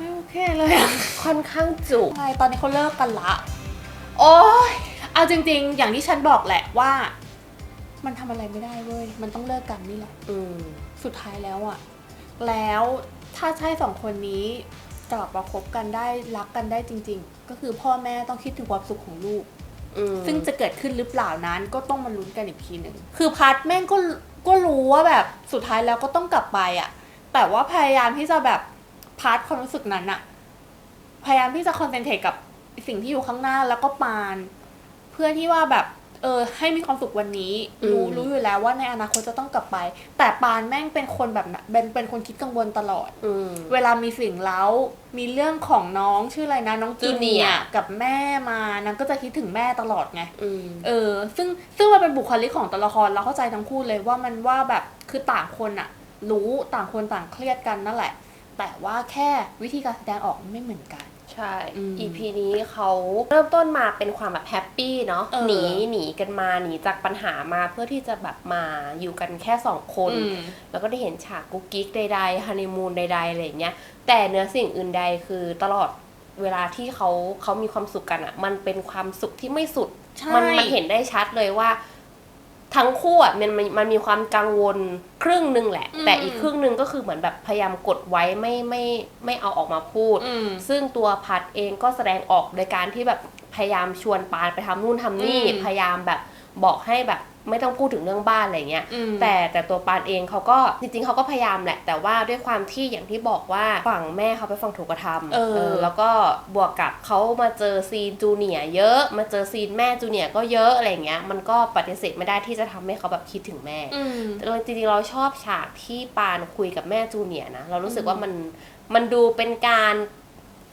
ไม่โอเคเลยอะค่อนข้างจุใช่ตอนนี้เขาเลิกกันละ โอ้ยเอาจริง ๆ อย่างที่ฉันบอกแหละว่า มันทำอะไรไม่ได้เว้ย มันต้องเลิกกันนี่แหละ อืม สุดท้ายแล้วอะแล้วถ้าใช่สองคนนี้กลับมาคบกันได้รักกันได้จริง ๆ ก็คือพ่อแม่ต้องคิดถึงความสุขของลูก อืมซึ่งจะเกิดขึ้นหรือเปล่านั้นก็ต้องมาลุ้นกันอีกทีหนึ่ง คือพัดแม่งก็ก็รู้ว่าแบบสุดท้ายแล้วก็ต้องกลับไปอะแต่ว่าพยายามที่จะแบบ พาร์ทความรู้สึกนั้นอะพยายามที่จะคอนเซนเทรตกับสิ่งที่อยู่ข้างหน้าแล้วก็ปาน เพื่อที่ว่าแบบเออให้มีความสุขวันนี้ รู้รู้อยู่แล้วว่าในอนาคตจะต้องกลับไป แต่ปานแม่งเป็นคนแบบนั้นเป็นเป็นคนคิดกังวลตลอดอืมเวลามีสิ่งเล้ามีเรื่องของน้องชื่ออะไรนะน้องจูเนีย Junior กับแม่มานางก็จะคิดถึงแม่ตลอดไงอืมเออ ซึ่งซึ่งมันเป็นบุคลิกของตัวละครเราเข้าใจทั้งคู่เลยว่ามันว่าแบบคือต่างคนอะรู้ต่างคนต่างเครียดกันนั่นแหละ แต่ว่าแค่วิธีการแสดงออกไม่เหมือนกัน ใช่อืม EP นี้เขาเริ่มต้นมาเป็นความแบบแฮปปี้เนาะเออหนีหนีกันมาหนีจากปัญหามาเพื่อที่จะแบบมาอยู่กันแค่สองคนอืมแล้วก็ได้เห็นฉากกุ๊กกิ๊กใดๆฮันนีมูนใดๆอะไรอย่างเงี้ยแต่เนื้อสิ่งอื่นใดคือตลอดเวลาที่เขาเขามีความสุขกันอะ่ะ มันเป็นความสุขที่ไม่สุดใช่มันมันเห็นได้ชัดเลยว่า ทั้งคู่อะมันมันมันมีความกังวลครึ่งหนึ่งแหละ อืมแต่อีกครึ่งหนึ่งก็คือเหมือนแบบพยายามกดไว้ไม่ไม่ไม่เอาออกมาพูด อืมซึ่งตัวพัดเองก็แสดงออกโดยการที่แบบพยายามชวนปานไปทำนู่นทำนี่อืม พยายามแบบบอกให้แบบ ไม่ต้องพูดถึงเรื่องบ้านอะไรเงี้ยอืมแต่แต่ตัวปานเองเขาก็จริงๆเขาก็พยายามแหละ แต่ว่าด้วยความที่อย่างที่บอกว่าฝั่งแม่เขาไปฟังถูกกระทำเออแล้วก็บวกกับเขามาเจอซีนจูเนียร์เยอะ มาเจอซีนแม่จูเนียร์ก็เยอะอะไรเงี้ยมันก็ปฏิเสธไม่ได้ที่จะทำให้เขาแบบคิดถึงแม่อืมแต่จริงๆเราชอบฉากที่ปานคุยกับแม่จูเนียร์นะเรารู้สึกว่ามันมันดูเป็นการ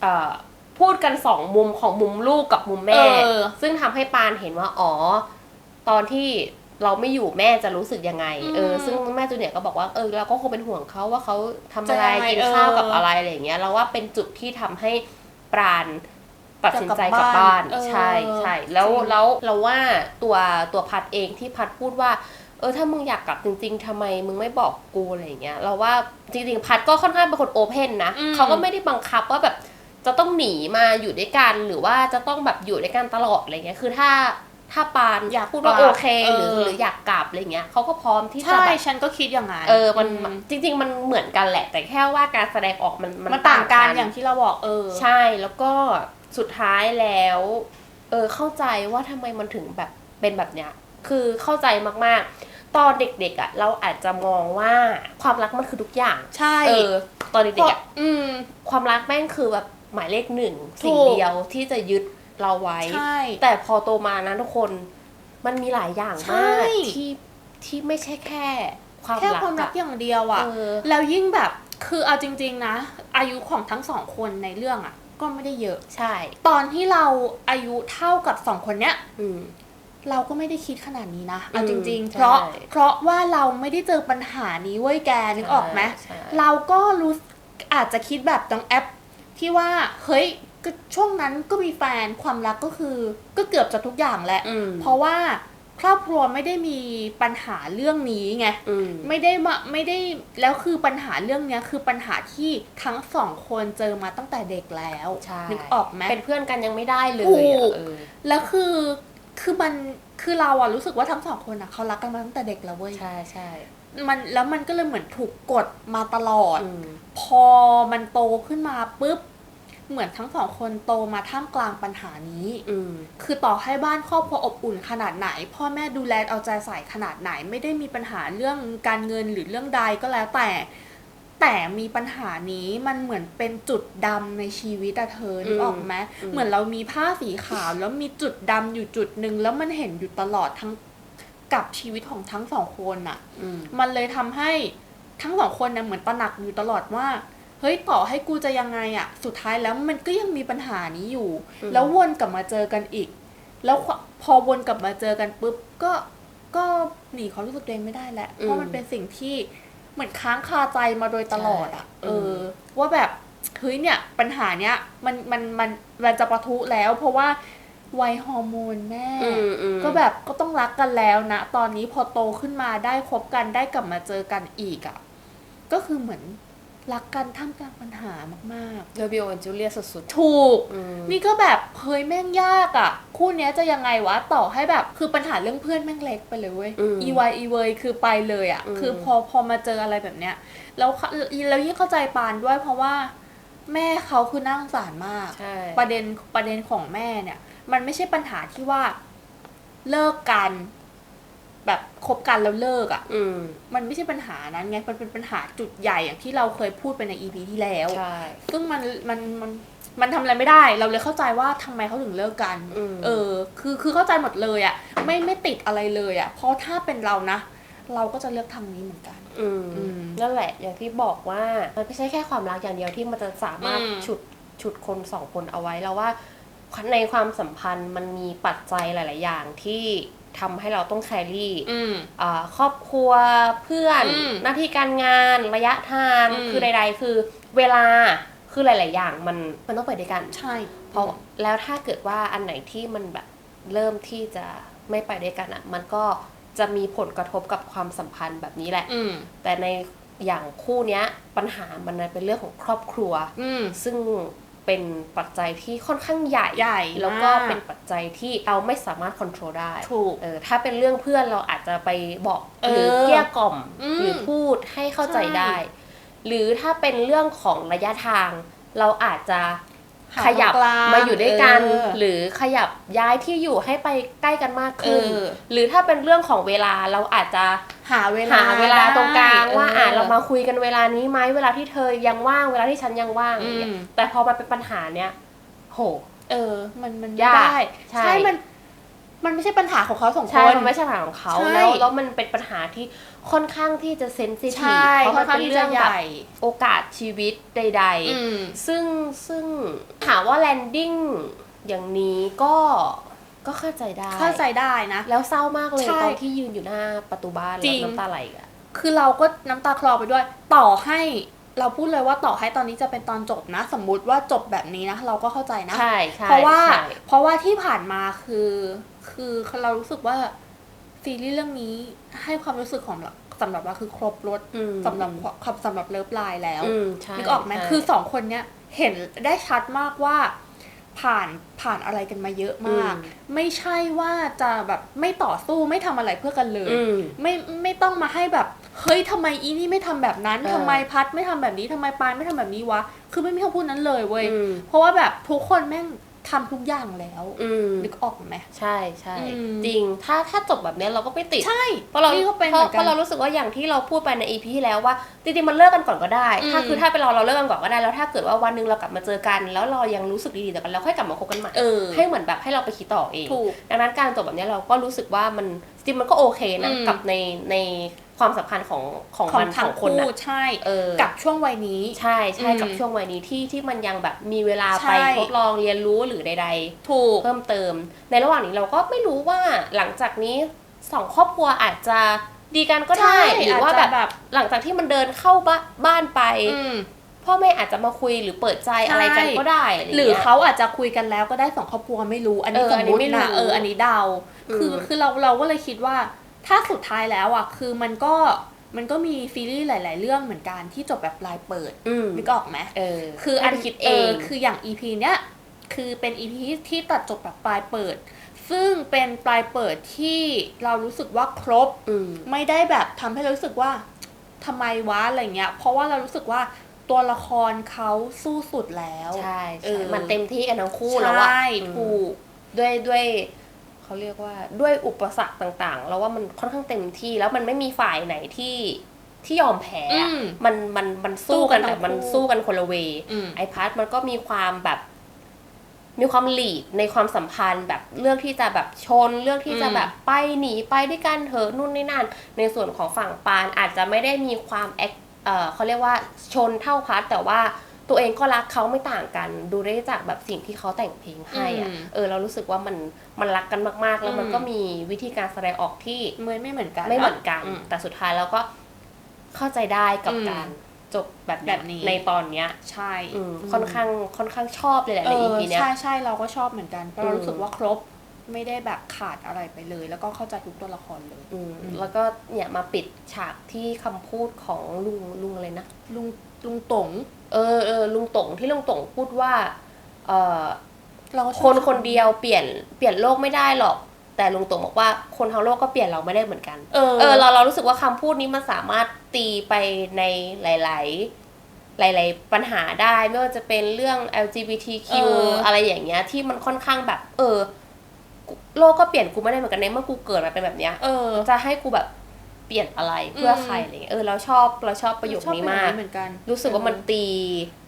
เอ่อพูดกันสองมุมของมุมลูกกับมุมแม่เออซึ่งทำให้ปานเห็นว่าอ๋อตอนที่ เราไม่อยู่แม่จะรู้สึกยังไงอืมเออ ซึ่งแม่จูเนียร์ก็บอกว่าเออเราก็คงเป็นห่วงเขาว่าเขาทำอะไรจะยังไงกินข้าวกับเออออะไรอะไรอย่างเงี้ยเราว่าเป็นจุดที่ทำให้ปราณตัดสินใจจะกกลัลับบบ้าบ้านนเออใช่ใช่แล้วจริงแล้วเราว่าตัวตัวพัดเองที่พัดพูดว่า เออถ้ามึงอยากกลับจริง ๆทำไมมึงไม่บอกกูอะไรอย่างเงี้ยเราว่าจริงๆ พัดก็ค่อนข้างเป็นคนโอเพนนะอืมเขาก็ไม่ได้บังคับว่าแบบจะต้องหนีมาอยู่ด้วยกันหรือว่าจะต้องแบบอยู่ด้วยกันตลอดอะไรเงี้ยคือถ้า ถ้าปานอยากพูดว่ากลับโอเคหรือเออหรืออยากกลับอะไรเงี้ยเขาก็พร้อมที่จะใช่แบบฉันก็คิดอย่างนั้นเออมันมจริง ๆ มันเหมือนกันแหละ แต่แค่ว่าการแสดงออกมันมันต่างกันอย่างที่เราบอกเออ ใช่แล้วก็สุดท้ายแล้ว เออเข้าใจว่าทำไมมันถึงแบบเป็นแบบเนี้ยคือเข้าใจมากๆ ตอนเด็กๆอะเราอาจจะมองว่าความรักมันคือทุกอย่างใช่เออ ตอนเด็กๆอะอืมความรักแม่งคือแบบหมายเลขหนึ่งถูกสิ่งเดียวที่จะยึด เราไว้ ใช่ แต่พอโตมานะทุกคนมันมีหลายอย่างใช่ มากที่ที่ไม่ใช่แค่ ความแค่รักความรักอะอย่างเดียวอะเออ แล้วยิ่งแบบคือเอาจริง ๆ นะ อายุของทั้งสองคนในเรื่องอะก็ไม่ได้เยอะ ใช่ ตอนที่เราอายุเท่ากับสองคนเนี้ย อืม เราก็ไม่ได้คิดขนาดนี้นะเอาจริง ๆ ใช่เพราะเพราะว่าเราไม่ได้เจอปัญหานี้เว้ยแกนึกออกไหมใช่ เราก็รู้อาจจะคิดแบบน้องแอปที่ว่าเฮ้ย ก็ช่วงนั้นก็มีแฟนความรักก็คือ ก็เกือบจะทุกอย่างแหละอืมเพราะว่าครอบครัวไม่ได้มีปัญหาเรื่องนี้ไงอืมไม่ได้มาไม่ได้แล้วคือปัญหาเรื่องเนี้ยคือปัญหาที่ทั้งสองคนเจอมาตั้งแต่เด็กแล้วใช่นึกออกไหมเป็นเพื่อนกันยังไม่ได้เลยถูอะกเออแล้วคือคือมันคือเราอะรู้สึกว่าทั้งสองคนอะเขารักกันมาตั้งแต่เด็กแล้วเว้ยใช่ใช่มันแล้วมันก็เลยเหมือนถูกกดมาตลอดอืมพอมันโตขึ้นมาปุ๊บ เหมือนทั้งสองคนโตมาท่ามกลางปัญหานี้ อืมคือต่อให้บ้านครอบครัวอบอุ่นขนาดไหน พ่อแม่ดูแลเอาใจใส่ขนาดไหน ไม่ได้มีปัญหาเรื่องการเงินหรือเรื่องใดก็แล้วแต่ แต่มีปัญหานี้มันเหมือนเป็นจุดดำในชีวิตอะเธอนึกออกไหมอืมเหมือนเรามีผ้าสีขาวแล้วมีจุดดำอยู่จุดหนึ่งแล้วมันเห็นอยู่ตลอดทั้งกับชีวิตของทั้งสองคนอะอืมมันเลยทำให้ทั้งสองคนเนี่ยเหมือนตระหนักอยู่ตลอดว่า เฮ้ยต่อให้กูจะยังไงอะสุดท้ายแล้วมันก็ยังมีปัญหานี้อยู่อืมแล้ววนกลับมาเจอกันอีก แล้วพอวนกลับมาเจอกันปุ๊บก็ก็หนีความรู้สึกตัวเองไม่ได้แหละเพราะมันเป็นสิ่งที่เหมือนค้างคาใจมาโดยตลอดอะเออ ว่าแบบเฮ้ยเนี่ยปัญหาเนี้ยมันมันมันมันจะปะทุแล้ว เพราะว่าวัยฮอร์โมนแม่อืมอืมก็แบบก็ต้องรักกันแล้วนะ ตอนนี้พอโตขึ้นมาได้คบกันได้กลับมาเจอกันอีกอะ่ะ ก็คือเหมือน รักกันท่ามกลางปัญหามากโรบิโอและจูเลียสุดๆ ถูกๆอืม นี่ก็แบบเฮ้ยแม่งยากอะ่ะ คู่เนี้ยจะยังไงวะต่อให้แบบ คือปัญหาเรื่องเพื่อนแม่งเล็กไปเลยเว้ยอืมอีวายอีเวยคือไปเลยอะ่ะ อืม คือพอพอมาเจออะไรแบบเนี้ยแล้วเขาแล้วยิ่งเข้าใจปานด้วยเพราะว่า แม่เขาคือน่าสงสารมาก ใช่ ประเด็นประเด็นของแม่เนี่ย มันไม่ใช่ปัญหาที่ว่าเลิกกัน แบบคบกันแล้วเลิกอะ่ะอืมมันไม่ใช่ปัญหานั้นไง มันเป็นปัญหาจุดใหญ่อย่างที่เราเคยพูดไปในอีพีที่แล้วใช่ซึ่งมันมันมันมันทำอะไรไม่ได้ เราเลยเข้าใจว่าทำไมเขาถึงเลิกกันอืมเออ คือคือเข้าใจหมดเลยอะ่ะ ไม่ไม่ติดอะไรเลยอะ่ะ เพราะถ้าเป็นเรานะ เราก็จะเลือกทางนี้เหมือนกัน อืมอืมนั่นแหละ อย่างที่บอกว่ามันไม่ใช่แค่ความรักอย่างเดียวที่มันจะสามารถอืมฉุดฉุดคนสองคนเอาไว้แล้วว่าในความสัมพันธ์มันมีปัจจัยหลาย ๆ อย่างที่ ทำให้เราต้องแครี่อืมอ่าครอบครัวเพื่อนอืมหน้าที่การงานระยะทางอืมคือใด ๆ คือเวลาคือหลาย ๆ อย่างมันมันต้องไปด้วยกันใช่ เพราะแล้วถ้าเกิดว่าอันไหนที่มันแบบเริ่มที่จะไม่ไปด้วยกันอะ มันก็จะมีผลกระทบกับความสัมพันธ์แบบนี้แหละอืมแต่ในอย่างคู่เนี้ยปัญหามันเป็นเรื่องของครอบครัวอืมซึ่ง เป็นปัจจัยที่ค่อนข้างใหญ่ใหญ่แล้วก็มากเป็นปัจจัยที่เราไม่สามารถควบคุมได้ถูกเออถ้าเป็นเรื่องเพื่อนเราอาจจะไปบอกเออหรือเกลี้ยกล่อมอืมหรือพูดให้เข้าใจใช่ได้ หรือถ้าเป็นเรื่องของระยะทาง เราอาจจะหา ขยับตรงกลางมาอยู่ด้วยกันเออหรือขยับย้ายที่อยู่ให้ไปใกล้กันมากขึ้นเออหรือถ้าเป็นเรื่องของเวลาเราอาจจะหาเวลาหาเวลาตรงกลางได้ว่าอะออเรามาคุยกันเวลานี้ไหมเวลาที่เธอยังว่างเวลาที่ฉันยังว่างอืมอะไรอย่างเงี้ยแต่พอมาเป็นปัญหาเนี้ยโหเออ มันมันยากไม่ได้ใช่ มัน มันไม่ใช่ปัญหาของเขาสองคใช่นมันไม่ใช่ปัญหาของเขาใช่แล้วแล้วมันเป็นปัญหาที่ค่อนข้างที่จะเซนซิทีฟใช่เพราะค่มัอนนข้างเป็นที่เรื่จะองใหแบบญ่โอกาสชีวิตใดอืมๆซึ่งซึ่งถามว่าแลนดิ้งอย่างนี้ก็ก็เข้าใจได้ เข้าใจได้นะ แล้วเศร้ามากเลยใช่ตอนที่ยืนอยู่หน้าประตูบ้านจริแล้วงน้ำตาไหลอะคือเราก็น้ำตาคลอไปด้วย ต่อให้เราพูดเลยว่าต่อให้ตอนนี้จะเป็นตอนจบนะ สมมุติว่าจบแบบนี้นะ เราก็เข้าใจนะ ใช่ใช่เพราะว่าใช่เพราะว่าที่ผ่านมาคือ คือเรารู้สึกว่าซีรีส์เรื่องนี้ให้ความรู้สึกของเราสำหรับเราคือครบรถอืมสำหรับความสำหรับเลิฟไลน์แล้วอืมใช่นึกออกไหมใช่คือสองคนเนี้ยเห็นได้ชัดมากว่า ผ่านผ่านอะไรกันมาเยอะมากอืมไม่ใช่ว่าจะแบบไม่ต่อสู้ไม่ทำอะไรเพื่อกันเลยอืมไม่ไม่ต้องมาให้แบบเฮ้ยทำไมอีนี่ไม่ทำแบบนั้นเออทำไมพัดไม่ทำแบบนี้ทำไมปานไม่ทำแบบนี้วะคือไม่มีคำพูดนั้นเลยเว้ยอืมเพราะว่าแบบทุกคนแม่ง ทำทุกอย่างแล้วอืมนึกออกไหมใช่ใช่อืมจริงถ้าถ้าจบแบบเนี้ยเราก็ไม่ติดใช่เพราะเรานี่ก็เป็นเพราะเหมือนเพกันราะเรารู้สึกว่าอย่างที่เราพูดไปในอีพีที่แล้วว่าจริงๆมันเลิกกันก่อนก็ได้อืมถ้าคือถ้าเป็นเราเราเลิกกันก่อนก็ได้แล้วถ้าเกิดว่าวันหนึงเรากลับมาเจอกัน แล้วเรายังรู้สึกดีๆต่อกันเราค่อยกลับมาคบกันใหม่เออให้เหมือนแบบให้เราไปคิดต่อเองถูกดังนั้นการจบแบบเนี้ยเราก็รู้สึกว่ามันจริงๆมันก็โอเคนะอืมกับในใน ความสัมพันธ์ของของของมันทั้สงองคนคู่นะใช่เออกับช่วงวัยนี้ ใช่ใช่อืมกับช่วงวัยนี้ที่ที่มันยังแบบมีเวลาใช่ไปทดลองเรียนรู้หรือใด ๆ ถูกเพิ่มเติม ในระหว่างนี้เราก็ไม่รู้ว่าหลังจากนี้สองครอบครัวอาจจะดีกันก็ได้ใช่หรือว่าอาจจะแบบแบบหลังจากที่มันเดินเข้าบ้าบ้านไปอืมพ่อแม่อาจจะมาคุยหรือเปิดใจอะไรกันใช่ก็ได้ะไย่งหรืงี้อยเขาอาจจะคุยกันแล้วก็ได้สองครอบครัวไม่รู้ อันนี้เออสมมติอันนี้ไม่รู้นะเอออันนี้เดาคืออืมคือเราเราก็เลยคิดว่า ถ้าสุดท้ายแล้วอะคือมันก็มันก็มีซีรีส์หลาย ๆ เรื่องเหมือนกันที่จบแบบปลายเปิดอืมนึกออกไหมเออ คืออันให้ไปคิดเองคืออย่าง EP เนี้ยคือเป็น EP ที่ตัดจบแบบปลายเปิด ซึ่งเป็นปลายเปิดที่เรารู้สึกว่าครบอืมไม่ได้แบบทำให้เรารู้สึกว่าทำไมวะอะไรเงี้ย เพราะว่าเรารู้สึกว่าตัวละครเขาสู้สุดแล้ว ใช่เอใช่อมันเต็มที่กันทั้งคู่แล้วอะใช่อืมถูกด้วยด้วย เขาเรียกว่าด้วยอุปสรรคต่างๆแล้วว่ามันค่อนข้างเต็มที่แล้วมันไม่มีฝ่ายไหนที่ที่ยอมแพ้อะอืมมันมันมันสู้กันสู้กันทั้แต่งมันคู่สู้กันคนละเวอืม ไอพัทมันก็มีความแบบ มีความหลีดในความสัมพันธ์แบบเลือกที่จะแบบชน เลือกที่จะอืมแบบไปหนีไปด้วยกันเถอะนู่นนี่นั่น ในส่วนของฝั่งปานอาจจะไม่ได้มีความแอคเอ่อเขาเรียกว่าชนเท่าพัทแต่ว่า ตัวเองก็รักเขาไม่ต่างกัน ดูได้จากแบบสิ่งที่เขาแต่งเพลงให้อะอืม เออเรารู้สึกว่ามันมันรักกันมากๆ แล้วมันอืมก็มีวิธีการแสดงออกที่เหมือนไม่เหมือนกันไม่เหมือนกันอืมแต่สุดท้ายแล้วก็เข้าใจได้กับอืมการจบแบบเยแบบนี้ ในตอนเนี้ยใช่อืมค่อนข้างค่อนข้างชอบเลยแหละเอในออีพีเนี้ย ใช่ใช่เราก็ชอบเหมือนกันเพราะเราอืม รู้สึกว่าครบไม่ได้แบบขาดอะไรไปเลย แล้วก็เข้าใจทุกตัวละครเลย อืมอืม แล้วก็เนี่ยมาปิดฉากที่คำพูดของลุงลุงอะไรนะ ลุงลุงต๋ง เออเออลุงตงที่ลุงตงพูดว่า เออเราก็ชอบคนคนเดียวเปลี่ยนเปลี่ยนโลกไม่ได้หรอก แต่ลุงตงบอกว่าคนทั้งโลกก็เปลี่ยนเราไม่ได้เหมือนกันเออเออเราเรารู้สึกว่าคำพูดนี้มันสามารถตีไปในหลาย ๆ หลาย ๆ ปัญหาได้ไม่ว่าจะเป็นเรื่อง LGBTQ เอออ อะไรอย่างเงี้ย ที่มันค่อนข้างแบบ เออกูโลกก็เปลี่ยนกูไม่ได้เหมือนกันในเมื่อกูเกิดมาเป็นแบบเนี้ย เออ จะให้กูแบบ เปลี่ยนอะไรเพื่ออมใครอะไรเงี้ยเออเราชอบเราชอบประโยคนี้มากชอบเป็อย่งเหมือนกันรู้สึกว่ามันตี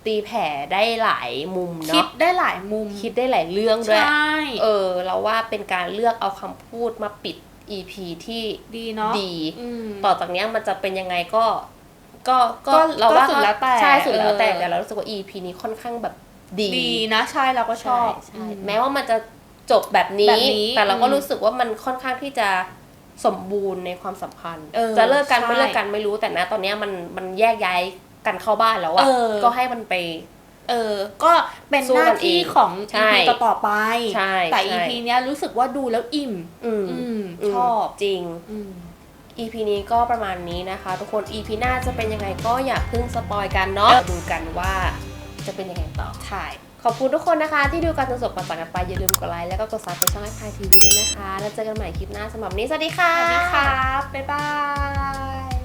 ตีแผ่ได้หลายมุมคิดเนาะได้หลายมุม คิดได้หลายเรื่องด้วยใช่เออ เราว่าเป็นการเลือกเอาคำพูดมาปิด EP ที่ดีเนาะดีอืมต่อจากเนี้ยมันจะเป็นยังไงก็ก็ก็ก็เราว่าก็สุดแล้วแต่ใช่สุดแล้วแต่เออแต่เรารู้สึกว่า EP นี้ค่อนข้างแบบดีดีนะใช่เราก็ชใช่อบใช่อืมแม้ว่ามันจะจบแบบนี้แบบนี้แต่เราก็อืมรู้สึกว่ามันค่อนข้างที่จะ สมบูรณ์ในความสัมพันธ์เออจะเลิกกันใช่ไม่เลิกกันไม่รู้แต่นะ ตอนเนี้ยมันมันแยกย้ายกันเข้าบ้านแล้วอะเออก็ให้มันไป เออ ก็เป็นสู้หกัน้านที่เองของใช่ EP ต่อๆไปใช่แต่ใช่ EP เนี้ยรู้สึกว่าดูแล้วอิ่ม อืมอืมมชอบจริงอืม EP นี้ก็ประมาณนี้นะคะ ทุกคน EP หน้าจะเป็นยังไงก็อย่าเพิ่งสปอยกันเนาะดูกันว่าจะเป็นยังไงต่อใช่ ขอบคุณทุกคนนะคะ ที่ดูการจนจบก่อนจากกันไปอย่าลืมกดไลค์แล้วก็กดซับไปช่องไอพายทีวีด้วยนะคะ แล้วเจอกันใหม่คลิปหน้าสำหรับวันนี้สวัสดีค่ะ สวัสดีครับบ๊ายบาย